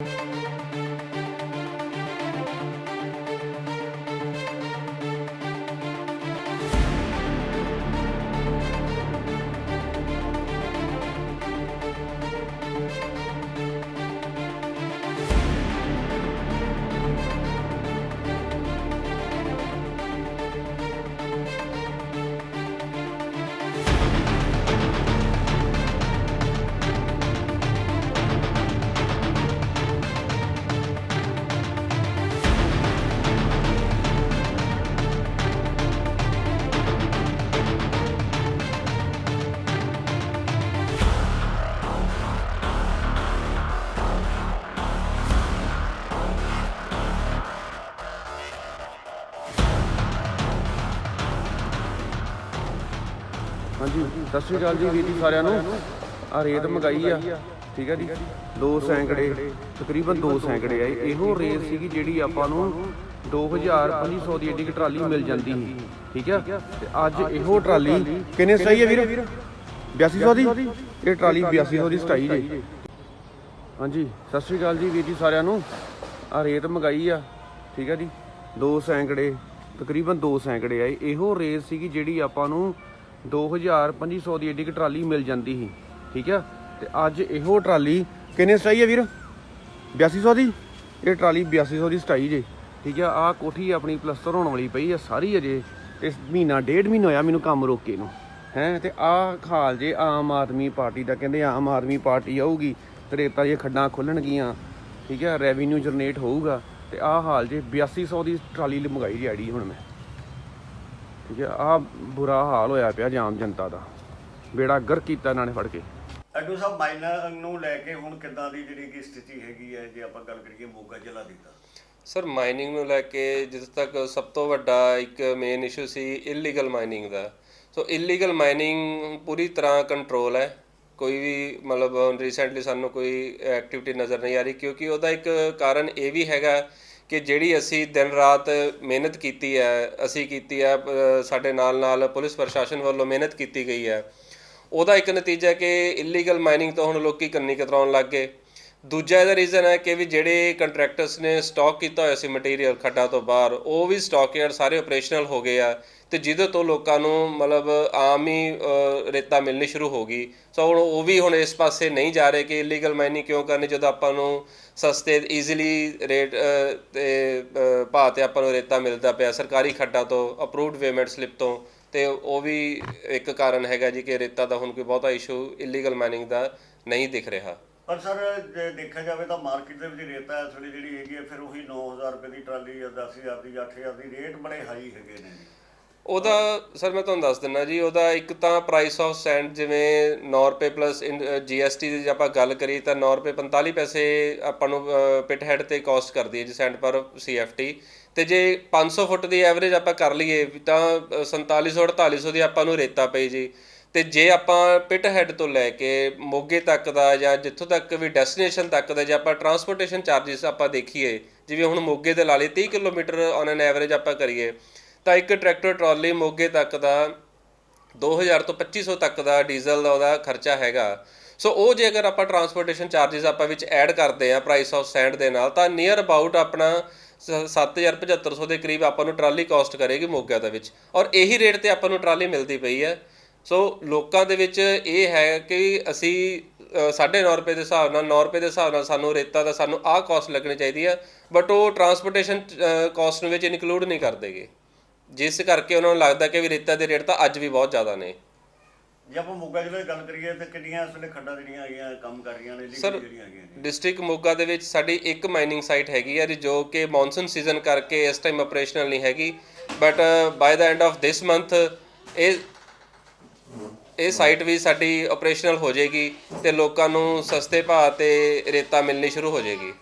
Música ਹਾਂਜੀ ਸਤਿ ਸ਼੍ਰੀ ਅਕਾਲ ਜੀ ਵੀਰ ਜੀ ਸਾਰਿਆਂ ਨੂੰ। ਆ ਰੇਤ ਮੰਗਾਈ ਆ। ਠੀਕ ਹੈ ਜੀ। ਦੋ ਸੈਂਕੜੇ ਤਕਰੀਬਨ ਦੋ ਸੈਂਕੜੇ ਆਏ ਇਹੋ ਰੇਤ ਸੀਗੀ ਜਿਹੜੀ ਆਪਾਂ ਨੂੰ 2000 2500 ਦੀ ਐਡੀ ਕੁ ਟਰਾਲੀ ਮਿਲ ਜਾਂਦੀ ਸੀ। ਠੀਕ ਹੈ ਤੇ ਅੱਜ ਇਹੋ ਟਰਾਲੀ ਕਿੰਨੇ ਸਹੀ ਹੈ ਵੀਰ? 8200 ਦੀ ਇਹ ਟਰਾਲੀ 8200 ਦੀ ਸਟਾਈ ਜੀ। ਹਾਂਜੀ ਸਤਿ ਸ਼੍ਰੀ ਅਕਾਲ ਜੀ ਵੀਰ ਜੀ ਸਾਰਿਆਂ ਨੂੰ। ਆ ਰੇਤ ਮੰਗਾਈ ਆ। ਠੀਕ ਹੈ ਜੀ। ਦੋ ਸੈਂਕੜੇ ਤਕਰੀਬਨ ਦੋ ਸੈਂਕੜੇ ਆਏ ਇਹੋ ਰੇਤ ਸੀਗੀ ਜਿਹੜੀ ਆਪਾਂ ਨੂੰ 2000 2500 ਦੀ ਐਡੀ ਕੁ ਟਰਾਲੀ ਮਿਲ ਜਾਂਦੀ ਸੀ, ਠੀਕ ਆ? ਤੇ ਅੱਜ ਇਹੋ ਟਰਾਲੀ ਕਿੰਨੇ ਸਟਾਈ ਹੈ ਵੀਰ? 8200 ਦੀ? ਇਹ ਟਰਾਲੀ 8200 ਦੀ ਸਟਾਈ ਜੇ, ਠੀਕ ਆ? ਆ ਕੋਠੀ ਆਪਣੀ ਪਲਸਤਰ ਹੋਣ ਵਾਲੀ ਪਈ ਆ ਸਾਰੀ ਅਜੇ, ਤੇ ਮਹੀਨਾ, ਡੇਢ ਮਹੀਨਾ ਹੋਇਆ ਮੈਨੂੰ ਕੰਮ ਰੋਕੇ ਨੂੰ, ਹੈ? ਤੇ ਆ ਖਾਲ ਜੇ ਆਮ ਆਦਮੀ ਪਾਰਟੀ ਦਾ, ਕਹਿੰਦੇ ਆਮ ਆਦਮੀ ਪਾਰਟੀ ਆਊਗੀ ਤੇ ਰੇਤਾ ਦੀਆਂ ਖੱਡਾਂ ਖੁੱਲਣਗੀਆਂ, ਠੀਕ ਹੈ ਰੈਵਨਿਊ ਜਨਰੇਟ ਹੋਊਗਾ, ਤੇ ਆ ਹਾਲ ਜੇ 8200 ਦੀ ਟਰਾਲੀ ਮੰਗਾਈ ਜੀ ਹੁਣ ਮੈਂ। ਠੀਕ ਹੈ ਆ ਬੁਰਾ ਹਾਲ ਹੋਇਆ ਪਿਆ ਜਾਮ ਜਨਤਾ ਦਾ ਬੇੜਾ ਗਰ ਕੀਤਾ ਇਹਨਾਂ ਨੇ ਫੜ ਕੇ। ਐਡੂ ਸਾਹਿਬ ਮਾਈਨਰ ਨੂੰ ਲੈ ਕੇ ਹੁਣ ਕਿੱਦਾਂ ਦੀ ਜਿਹੜੀ ਕਿ ਸਥਿਤੀ ਹੈਗੀ ਹੈ ਜੇ ਆਪਾਂ ਗੱਲ ਕਰੀਏ ਮੋਗਾ ਜ਼ਿਲ੍ਹਾ ਦੀ ਤਾਂ? ਸਰ ਮਾਈਨਿੰਗ ਨੂੰ ਲੈ ਕੇ ਜਿੱਥੇ ਤੱਕ ਸਭ ਤੋਂ ਵੱਡਾ ਇੱਕ ਮੇਨ ਇਸ਼ੂ ਸੀ ਇਲੀਗਲ ਮਾਈਨਿੰਗ ਦਾ। ਸੋ ਇਲੀਗਲ ਮਾਈਨਿੰਗ ਪੂਰੀ ਤਰ੍ਹਾਂ ਕੰਟਰੋਲ ਹੈ। ਕੋਈ ਵੀ ਮਤਲਬ ਰੀਸੈਂਟਲੀ ਸਾਨੂੰ ਕੋਈ ਐਕਟੀਵਿਟੀ ਨਜ਼ਰ ਨਹੀਂ ਆ ਰਹੀ ਕਿਉਂਕਿ ਉਹਦਾ ਇੱਕ ਕਾਰਨ ਇਹ ਵੀ ਹੈਗਾ ਕਿ ਜਿਹੜੀ ਅਸੀਂ ਦਿਨ ਰਾਤ ਮਿਹਨਤ ਕੀਤੀ ਹੈ, ਅਸੀਂ ਕੀਤੀ ਹੈ ਸਾਡੇ ਨਾਲ ਨਾਲ ਪੁਲਿਸ ਪ੍ਰਸ਼ਾਸਨ ਵੱਲੋਂ ਮਿਹਨਤ ਕੀਤੀ ਗਈ ਹੈ, ਉਹਦਾ ਇੱਕ ਨਤੀਜਾ ਕਿ ਇਲੀਗਲ ਮਾਈਨਿੰਗ ਤੋਂ ਹੁਣ ਲੋਕੀ ਕੰਨੀ ਕਤਰਾਉਣ ਲੱਗ ਗਏ। ਦੂਜਾ ਇਹਦਾ ਰੀਜ਼ਨ ਹੈ ਕਿ ਵੀ ਜਿਹੜੇ ਕੰਟਰੈਕਟਰਸ ਨੇ ਸਟਾਕ ਕੀਤਾ ਹੋਇਆ ਸੀ ਮਟੀਰੀਅਲ ਖੱਡਾਂ ਤੋਂ ਬਾਹਰ ਉਹ ਵੀ ਸਟਾਕਯਾਰਡ ਸਾਰੇ ਆਪਰੇਸ਼ਨਲ ਹੋ ਗਏ ਆ ਤੇ ਜਿਹਦੇ ਤੋਂ ਲੋਕਾਂ ਨੂੰ ਮਤਲਬ ਆਮ ਹੀ ਰੇਤਾ ਮਿਲਣੀ ਸ਼ੁਰੂ ਹੋ ਗਈ। ਸੋ ਹੁਣ ਉਹ ਵੀ ਹੁਣ ਇਸ ਪਾਸੇ ਨਹੀਂ ਜਾ ਰਹੇ ਕਿ ਇਲੀਗਲ ਮਾਈਨਿੰਗ ਕਿਉਂ ਕਰਨੀ ਜਦੋਂ ਆਪਾਂ ਨੂੰ ਸਸਤੇ ਈਜ਼ੀਲੀ ਰੇਟ ਅ, ਤੇ ਭਾਅ ਤੇ ਆਪਾਂ ਨੂੰ ਰੇਤਾ ਮਿਲਦਾ ਪਿਆ ਸਰਕਾਰੀ ਖੱਡਾਂ ਤੋਂ ਅਪਰੂਵਡ ਪੇਮੈਂਟ ਸਲਿੱਪ ਤੋਂ ਤੇ ਉਹ ਵੀ ਇੱਕ ਕਾਰਨ ਹੈਗਾ ਜੀ ਕਿ ਰੇਤਾ ਦਾ ਹੁਣ ਕੋਈ ਬਹੁਤਾ ਇਸ਼ੂ ਇਲੀਗਲ ਮਾਈਨਿੰਗ ਦਾ ਨਹੀਂ ਦਿਖ ਰਿਹਾ। ਪਰ ਸਰ ਜੇ ਦੇਖਿਆ ਜਾਵੇ ਤਾਂ ਮਾਰਕੀਟ ਦੇ ਵਿੱਚ ਰੇਤਾ ਇਸ ਵੇਲੇ ਜਿਹੜੀ ਹੈਗੀ ਹੈ ਫਿਰ ਉਹੀ 9000 ਰੁਪਏ ਦੀ ਟਰਾਲੀ ਜਾਂ 10000 ਦੀ 8000 ਦੀ ਰੇਟ ਬੜੇ ਹਾਈ ਹੈਗੇ ਨੇ ਜੀ। ਉਹਦਾ ਸਰ ਮੈਂ ਤੁਹਾਨੂੰ ਦੱਸ ਦਿੰਦਾ ਜੀ ਉਹਦਾ ਇੱਕ ਤਾਂ ਪ੍ਰਾਈਸ ਆਫ ਸੈਂਡ ਜਿਵੇਂ 9 ਰੁਪਏ ਪਲੱਸ ਜੀਐਸਟੀ ਦੀ ਜੇ ਆਪਾਂ ਗੱਲ ਕਰੀਏ ਤਾਂ 9 ਰੁਪਏ 45 ਪੈਸੇ ਆਪਾਂ ਨੂੰ ਪਿਟ ਹੈਡ ਤੇ ਕਾਸਟ ਕਰਦੀ ਹੈ ਜੀ ਸੈਂਡ ਪਰ ਸੀਐਫਟੀ ਤੇ ਜੇ 500 ਫੁੱਟ ਦੀ ਐਵਰੇਜ ਆਪਾਂ ਕਰ ਲਈਏ ਵੀ ਤਾਂ ਅ, 4700 4800 ਦੀ ਆਪਾਂ ਨੂੰ ਰੇਤਾ ਪਈ ਜੀ। ਤੇ ਜੇ ਆਪਾਂ ਪਿਟ ਹੈੱਡ ਤੋਂ ਲੈ ਕੇ ਮੋਗੇ ਤੱਕ ਦਾ ਜਾਂ ਜਿੱਥੋਂ ਤੱਕ ਵੀ ਡੈਸਟੀਨੇਸ਼ਨ ਤੱਕ ਦਾ ਜੇ ਆਪਾਂ ਟਰਾਂਸਪੋਰਟੇਸ਼ਨ ਚਾਰजेस ਆਪਾਂ ਦੇਖੀਏ, ਜਿਵੇਂ ਹੁਣ ਮੋਗੇ ਦੇ ਲਾ ਲਈ 30 ਕਿਲੋਮੀਟਰ ਔਨ ਐਨ ਐਵਰੇਜ ਆਪਾਂ ਕਰੀਏ, ਤਾਂ ਇੱਕ ਟਰੈਕਟਰ ਟਰਾਲੀ ਮੋਗੇ ਤੱਕ ਦਾ 2000 ਤੋਂ 2500 ਤੱਕ ਦਾ ਡੀਜ਼ਲ ਦਾ ਉਹਦਾ ਖਰਚਾ ਹੈਗਾ। ਸੋ ਉਹ ਜੇ ਅਗਰ ਆਪਾਂ ਟਰਾਂਸਪੋਰਟੇਸ਼ਨ ਚਾਰजेस ਆਪਾਂ ਵਿੱਚ ਐਡ ਕਰਦੇ ਆ ਪ੍ਰਾਈਸ ਆਫ ਸੈਂਡ ਦੇ ਨਾਲ, ਤਾਂ ਨੀਅਰ ਅਬਾਊਟ ਆਪਣਾ 7750 ਦੇ ਕਰੀਬ ਆਪਾਂ ਨੂੰ ਟਰਾਲੀ ਕਾਸਟ ਕਰੇਗੀ ਮੋਗਾ ਦੇ ਵਿੱਚ। ਔਰ ਇਹੀ ਰੇਟ ਤੇ ਆਪਾਂ ਨੂੰ ਟਰਾਲੀ ਮਿਲਦੀ ਪਈ ਹੈ। ਸੋ ਲੋਕਾਂ ਦੇ ਵਿੱਚ ਇਹ ਹੈ ਕਿ ਅਸੀਂ ਅ, ਸਾਢੇ 9 ਰੁਪਏ ਦੇ ਹਿਸਾਬ ਨਾਲ 9 ਰੁਪਏ ਦੇ ਹਿਸਾਬ ਨਾਲ ਸਾਨੂੰ ਰੇਤਾ ਦਾ ਸਾਨੂੰ ਆਹ ਕਾਸਟ ਲੱਗਣੀ ਚਾਹੀਦੀ ਹੈ ਬਟ ਉਹ ਟਰਾਂਸਪੋਰਟੇਸ਼ਨ ਕਾਸਟ ਵਿੱਚ ਇਨਕਲੂਡ ਨਹੀਂ ਕਰਦੇਗੇ। ਜਿਸ ਕਰਕੇ ਉਹਨਾਂ ਨੂੰ ਲੱਗਦਾ ਕਿ ਵੀ ਰੇਤਾ ਦੇ ਰੇਟ ਤਾਂ ਅੱਜ ਵੀ ਬਹੁਤ ਜ਼ਿਆਦਾ ਨੇ। ਜੇ ਆਪਾਂ ਮੋਗਾ ਜ਼ਿਲ੍ਹੇ ਦੀ ਗੱਲ ਕਰੀਏ ਤਾਂ ਕਿੰਨੀਆਂ ਇਸ ਵੇਲੇ ਖੱਡਾਂ ਜਿਹੜੀਆਂ ਹੈਗੀਆਂ ਕੰਮ ਕਰ ਰਹੀਆਂ ਨੇ ਜਿਹੜੀਆਂ ਹੈਗੀਆਂ ਨੇ? ਡਿਸਟ੍ਰਿਕਟ ਮੋਗਾ ਦੇ ਵਿੱਚ ਸਾਡੀ ਇੱਕ ਮਾਈਨਿੰਗ ਸਾਈਟ ਹੈਗੀ ਹੈ ਜੀ ਜੋ ਕਿ ਮੌਨਸੂਨ ਸੀਜ਼ਨ ਕਰਕੇ ਇਸ ਟਾਈਮ ਆਪਰੇਸ਼ਨਲ ਨਹੀਂ ਹੈਗੀ but by the end of this month ਇਹ ਇਹ ਸਾਈਟ ਵੀ ਸਾਡੀ ਆਪਰੇਸ਼ਨਲ ਹੋ ਜਾਏਗੀ ਤੇ ਲੋਕਾਂ ਨੂੰ ਸਸਤੇ ਭਾਅ ਤੇ ਰੇਤਾ ਮਿਲਣੀ ਸ਼ੁਰੂ ਹੋ ਜਾਏਗੀ।